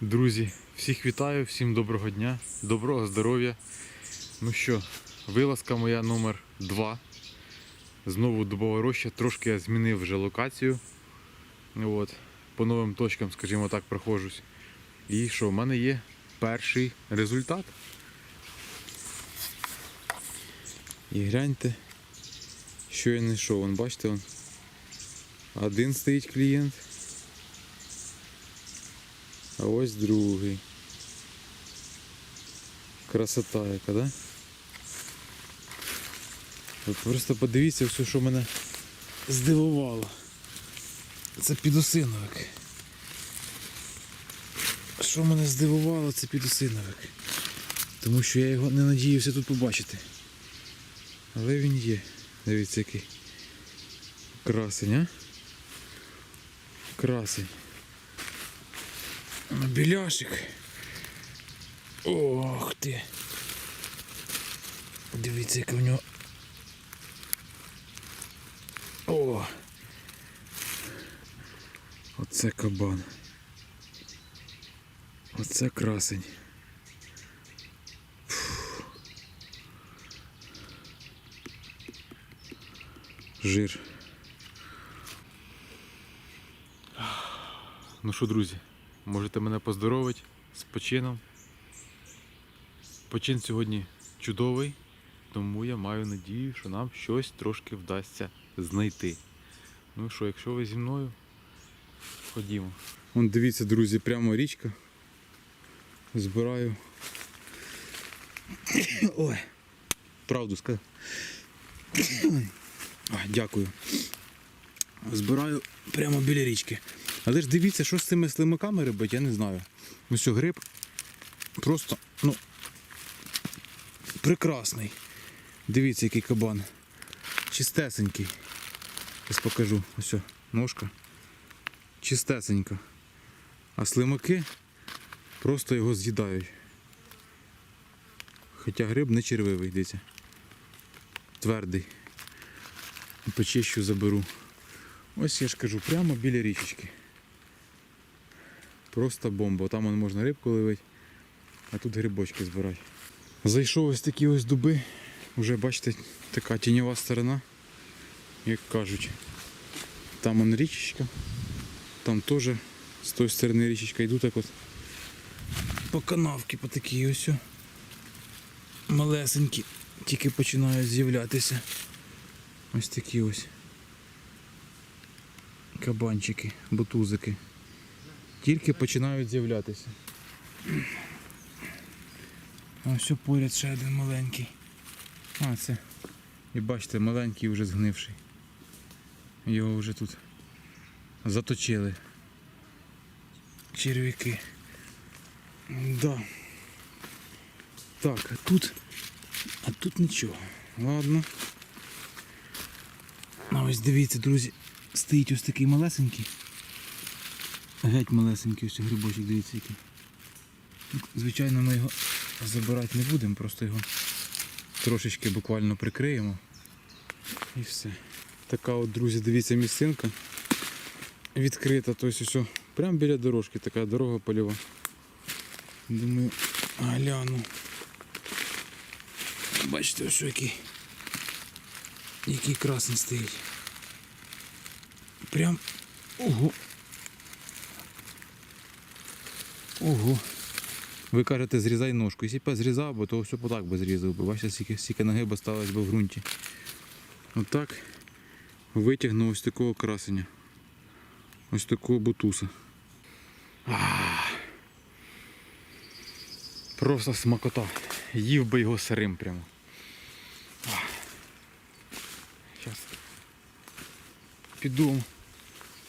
Друзі, всіх вітаю, всім доброго дня, доброго здоров'я. Ну що, вилазка моя номер 2. Знову дубова роща. Трошки я змінив вже локацію. От, по новим точкам, скажімо так, проходжусь. І що, в мене є перший результат. І гляньте, що я знайшов. Бачите, один стоїть клієнт. А ось другий. Красота яка, да? Ви просто подивіться все, що мене здивувало. Це підосиновик. Що мене здивувало, це підосиновик. Тому що я його не надіявся тут побачити. Але він є. Дивіться який. Красень, а? Красень. А, Біляшик. Ох ти. Дивіться, яка в нього. О! Оце кабан. Оце красень. Фу. Жир. Ну що, друзі, Можете мене поздоровити з почином. Почин сьогодні чудовий, тому я маю надію, що нам щось трошки вдасться знайти. Ну що, якщо ви зі мною, ходімо. Вон дивіться, друзі, прямо річка. Збираю. Ой, правду сказав. Дякую. Збираю прямо біля річки. Але ж дивіться, що з цими слимаками робить, я не знаю. Що, гриб просто, ну, прекрасний. Дивіться, який кабан. Чистесенький. Зараз покажу. Ось, ножка. Чистесенька. А слимаки просто його з'їдають. Хоча гриб не червивий, дивіться. Твердий. Почищу заберу. Ось я ж кажу, прямо біля річечки. Просто бомба. Там можна рибку ловити, а тут грибочки збирати. Зайшов ось такі ось дуби. Вже бачите, така тіньова сторона, як кажуть. Там вон річечка. Там теж з тої сторони річечка йду так от. По канавки, по такій ось. Малесенькі, тільки починають з'являтися. Ось такі ось кабанчики, бутузики. Тільки починають з'являтися. Ось поряд ще один маленький. А, це. І бачите, маленький вже згнивший. Його вже тут заточили. Черв'яки. Да. Так, а тут. А тут нічого. Ладно. А ось дивіться, друзі, стоїть ось такий малесенький. Геть малесенький ось грибочок, дивіться який. Ну, Звичайно, ми його забирати не будемо, просто його трошечки буквально прикриємо. І все. Така от, друзі, дивіться, місцинка відкрита, тобто ось прямо біля дорожки, така дорога польова. Думаю, гляну. Бачите, ось який. Який красний стоїть. Прям. Ого. Ого. Ви кажете, зрізай ножку. Якщо б зрізав, би, то все так би зрізав би. Бачите, скільки, скільки ноги б осталось би в ґрунті. Отак витягнув ось такого красення. Ось такого бутуса. Просто смакота. Їв би його сирим прямо. Зараз піду.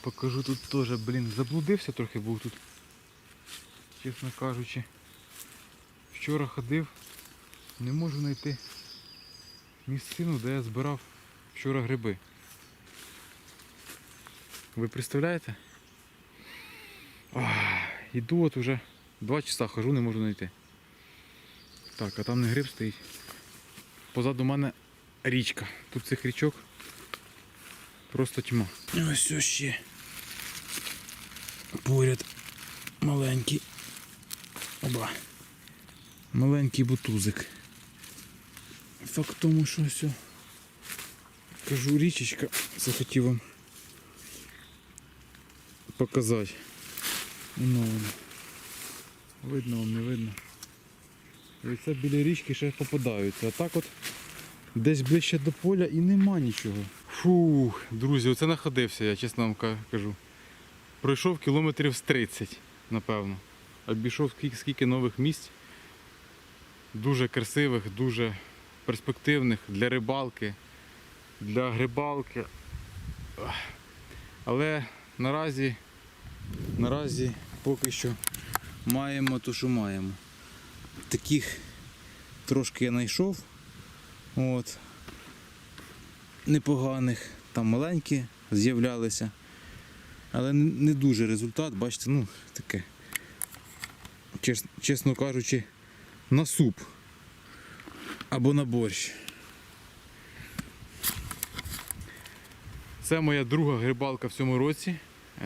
Покажу тут теж, блін, заблудився трохи був тут. Чесно кажучи. Вчора ходив, не можу знайти місцину, де я збирав вчора гриби. Ви представляєте? Ах, іду от уже два часа хожу, не можу знайти. Так, а там не гриб стоїть. Позаду мене річка. Тут цих річок просто тьма. Ось ще. Поряд маленький Оба. Маленький бутузик. Факт тому, що о, Кажу, річечка, це хотів вам показати. Ну. Видно вам, не видно. І це біля річки ще попадаються. А так от десь ближче до поля і нема нічого. Фух, друзі, оце находився, я чесно вам кажу. Пройшов кілометрів з 30, напевно. Обійшов скільки, нових місць. Дуже красивих, дуже перспективних для рибалки, для грибалки. Але наразі, наразі поки що маємо то, що маємо. Таких трошки я знайшов. От. Непоганих, там маленькі з'являлися. Але не дуже результат, бачите, ну таке. Чес- чесно кажучи, на суп або на борщ. Це моя друга грибалка в цьому році.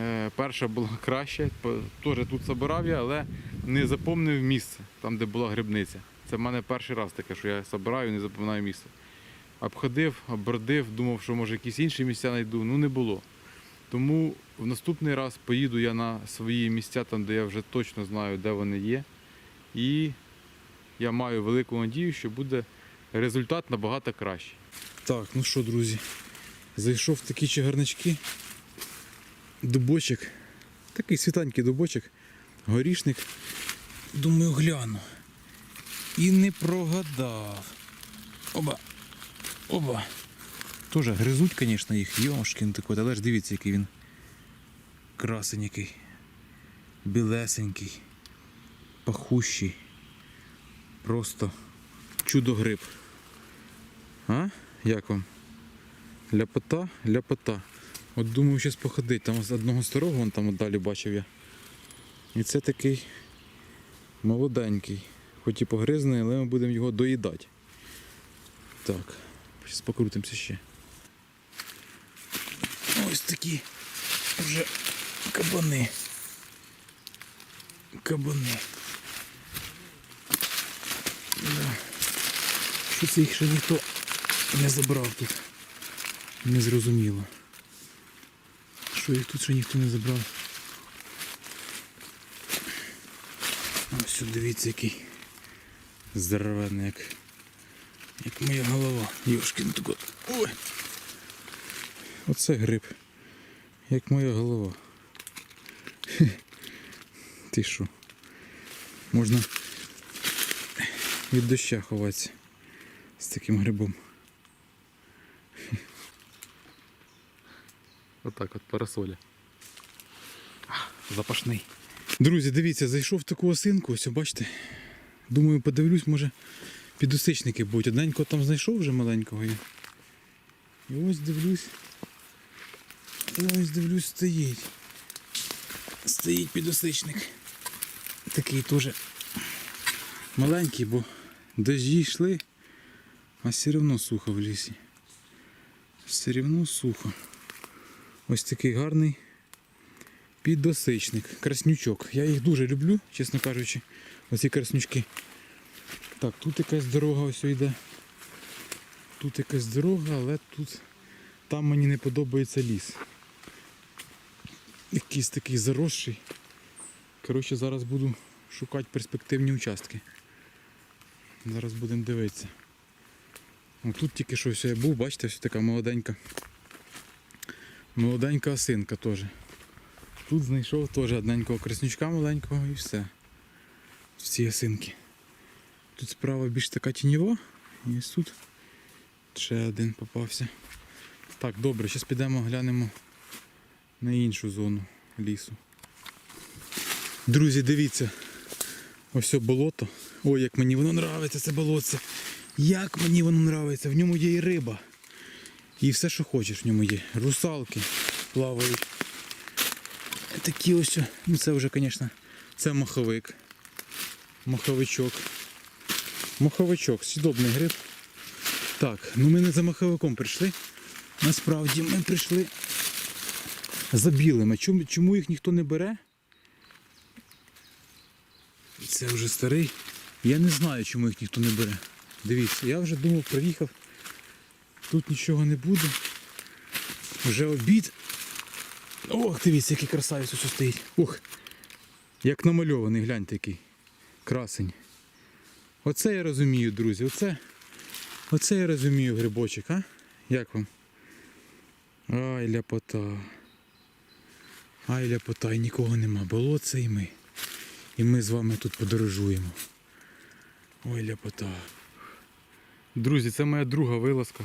Е, Перша була краще, теж тут збирав я, але не запомнив місце, там де була грибниця. Це в мене перший раз таке, що я збираю і не запам'ятаю місце. Обходив, обродив, думав, що може якісь інші місця знайду, ну не було. Тому в наступний раз поїду я на свої місця, там, де я вже точно знаю, де вони є. І я маю велику надію, що буде результат набагато кращий. Так, ну що, друзі, зайшов в такі чагарнички. Дубочок. Такий світленький дубочок, горішник. Думаю, гляну. І не прогадав. Оба. Оба. Тоже гризуть, звісно, їх. Йошкін такий, але ж дивіться, який він. Красень який. Білесенький. Пахущий. Просто чудо-гриб. А? Як вам? Ляпота, ляпота. От думаю, зараз походить. Там з одного старого вон там далі бачив я. І це такий молоденький. Хоч і погризаний, але ми будемо його доїдати. Так, зараз покрутимося ще. Такі вже кабани. Кабани. Да. Це їх ще ніхто не забрав тут? Незрозуміло. Що їх тут ще ніхто не забрав? Ось от дивіться який здоровенний, як, як моя голова. Йошкін тут. Ой! Оце гриб. Як моя голова. Ти що? Можна від доща ховатися з таким грибом. Отак от парасоля. Запашний. Друзі, дивіться, зайшов в таку осинку, ось бачите. Думаю, подивлюсь, може підосичники будуть. Одненького там знайшов вже маленького. І ось дивлюсь. І ось дивлюсь, стоїть. Стоїть підосичник. Такий теж маленький, бо дожді йшли, а все одно сухо в лісі. Все одно сухо. Ось такий гарний підосичник, краснючок. Я їх дуже люблю, чесно кажучи, оці краснючки. Так, тут якась дорога ось йде. Тут якась дорога, але тут там мені не подобається ліс. Якийсь такий заросший. Коротше, зараз буду шукати перспективні участки. Зараз будемо дивитися. Тут тільки що ось я був, бачите, ось така молоденька. Молоденька осинка теж. Тут знайшов теж одненького краснючка маленького і все. В цій осинки. Тут справа більш така тіньова, і ось тут ще один попався. Так, добре, зараз підемо глянемо на іншу зону лісу. Друзі, дивіться. Ось болото. Ой, як мені воно нравиться, це болотце. Як мені воно нравиться. В ньому є і риба. І все, що хочеш в ньому є. Русалки плавають. Такі ось, ну це вже, звісно, це маховик. Маховичок. Маховичок, сідобний гриб. Так, ну ми не за маховиком прийшли. Насправді ми прийшли за білими. Чому, чому їх ніхто не бере? Це вже старий. Я не знаю, чому їх ніхто не бере. Дивіться, я вже думав, приїхав. Тут нічого не буде. Вже обід. Ох, дивіться, який красавець ось стоїть. Ух. Як намальований, гляньте який. Красень. Оце я розумію, друзі. Оце, оце я розумію грибочок, а? Як вам? Ай, ляпота. Ай, ляпота, нікого нема. Болоце і ми. І ми з вами тут подорожуємо. Ой, ляпота. Друзі, це моя друга вилазка.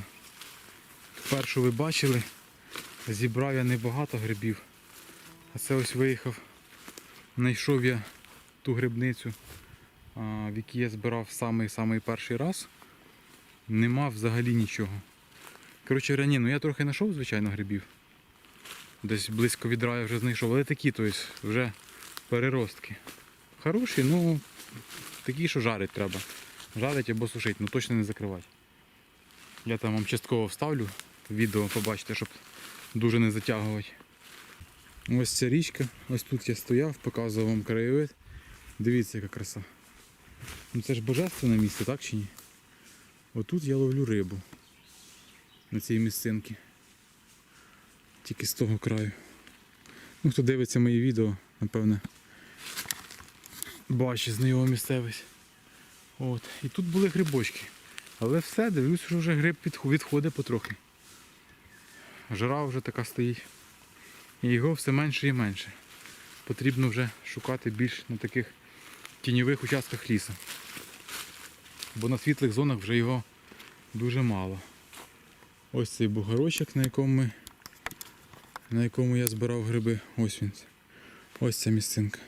Першу ви бачили. Зібрав я небагато грибів. А це ось виїхав. Знайшов я ту грибницю, в якій я збирав самий-самий перший раз. Нема взагалі нічого. Коротше, рані, ну я трохи знайшов, звичайно, грибів. Десь близько від раю вже знайшов, але такі, тобто вже переростки. Хороші, ну такі, що жарить треба. Жарить або сушить, ну точно не закривати. Я там вам частково вставлю відео, побачите, щоб дуже не затягувати. Ось ця річка, ось тут я стояв, показував вам краєвид. Дивіться, яка краса. Ну це ж божественне місце, так чи ні? Отут я ловлю рибу на цій місцинці. Тільки з того краю. Ну, хто дивиться мої відео, напевне, бачить знайома місцевість. От. І тут були грибочки. Але все, дивлюсь, що вже гриб відходить потрохи. Жара вже така стоїть. І його все менше і менше. Потрібно вже шукати більш на таких тіньових участках лісу. Бо на світлих зонах вже його дуже мало. Ось цей бугорочок, на якому ми, на якому я збирав гриби. Ось він. Ось ця місцинка.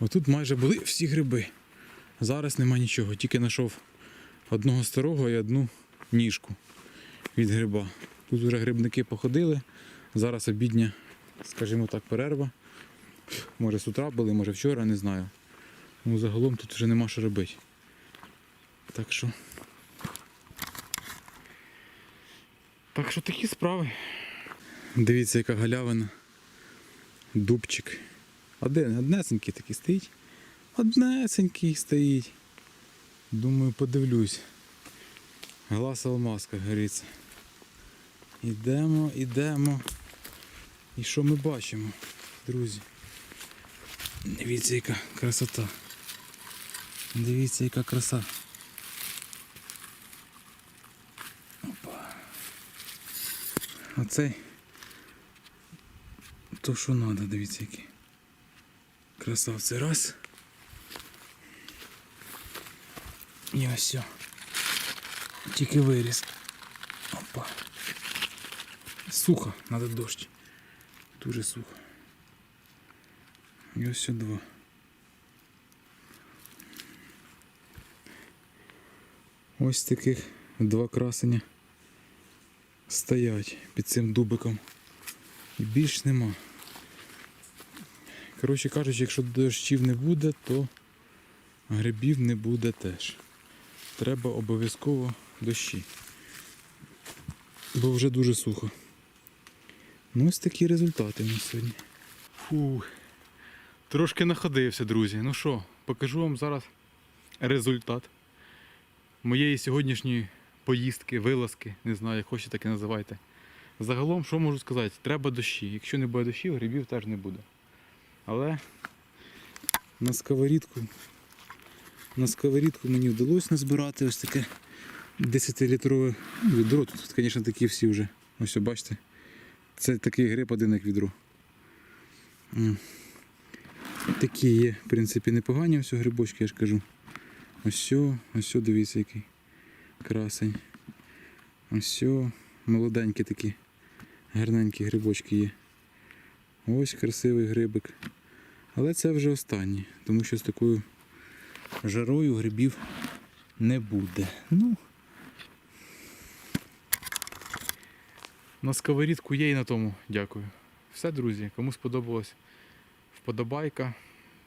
Отут майже були всі гриби. Зараз нема нічого, тільки знайшов одного старого і одну ніжку від гриба. Тут вже грибники походили. Зараз обідня, скажімо так, перерва. Може з утра були, може вчора, не знаю. Ну загалом тут вже нема що робити. Так що. Так що такі справи. Дивіться, яка галявина. Дубчик. Один, однесенький такий стоїть. Однесенький стоїть. Думаю, подивлюсь. Глаз алмазка гориться. Ідемо, ідемо. І що ми бачимо, друзі? Дивіться, яка красота. Дивіться, яка краса. Опа. Оцей. То, що треба, дивіться, який. Красавці раз. І ось. Тільки виріс. Опа. Сухо, треба дощ. Дуже сухо. І ось два. Ось таких два красення стоять під цим дубиком. І більш нема. Коротше кажучи, якщо дощів не буде, то грибів не буде теж. Треба обов'язково дощі. Бо вже дуже сухо. Ну, ось такі результати у нас сьогодні. Фух. Трошки находився, друзі. Ну що, покажу вам зараз результат моєї сьогоднішньої поїздки, вилазки, не знаю, як хочете, так і називайте. Загалом, що можу сказати? Треба дощі. Якщо не буде дощів, грибів теж не буде. Але на сковорідку, на сковорідку мені вдалося назбирати ось таке 10-літрове відро. Тут, звісно, такі всі вже. Ось бачите. Це такий гриб один як відро. Такі є, в принципі, непогані ось грибочки, я ж кажу. Ось, ось дивіться, який красень. Ось молоденькі такі, гарненькі грибочки є. Ось красивий грибик. Але це вже останній, тому що з такою жарою грибів не буде. Ну, на сковорідку є і на тому дякую. Все, друзі, кому сподобалось вподобайка.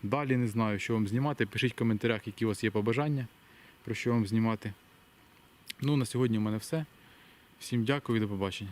Далі не знаю, що вам знімати. Пишіть в коментарях, які у вас є побажання, про що вам знімати. Ну, на сьогодні в мене все. Всім дякую і до побачення.